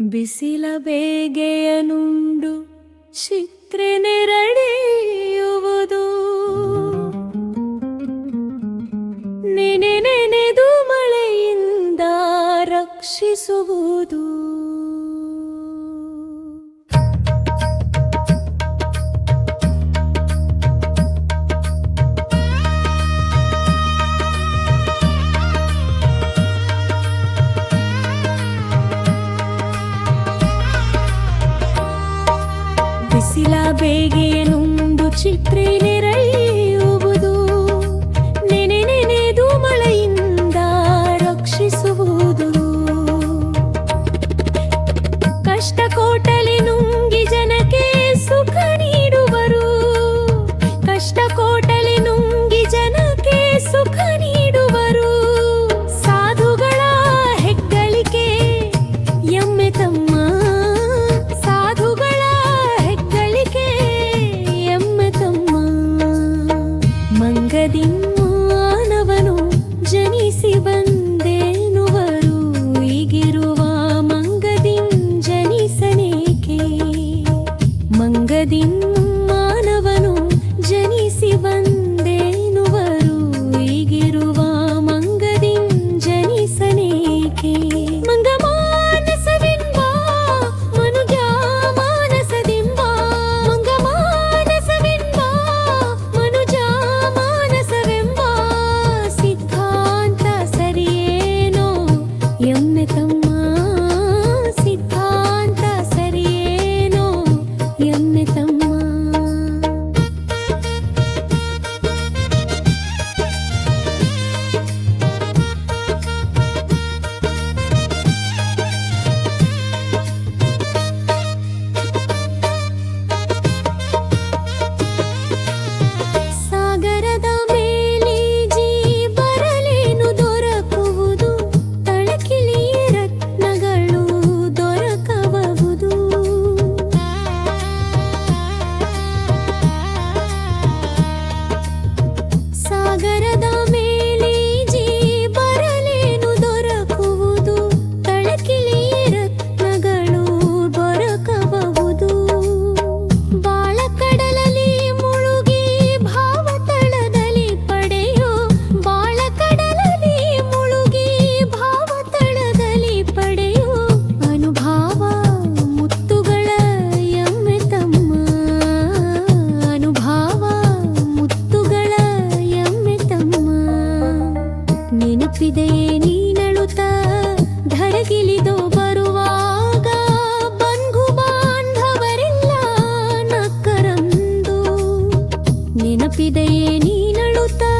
ಬಿಸಿಲ ಬೇಗೆಯನುಂಡು ಚಿತ್ರೆ ನೆರಳಿಯುವುದು. ನೆನೆ ನೆನೆದು ಮಳೆಯಿಂದ ರಕ್ಷಿಸುವುದು. ಬಿಸಿಲ ಬೇಗೆಯನುಂಡು నీడయే నీ నడుతా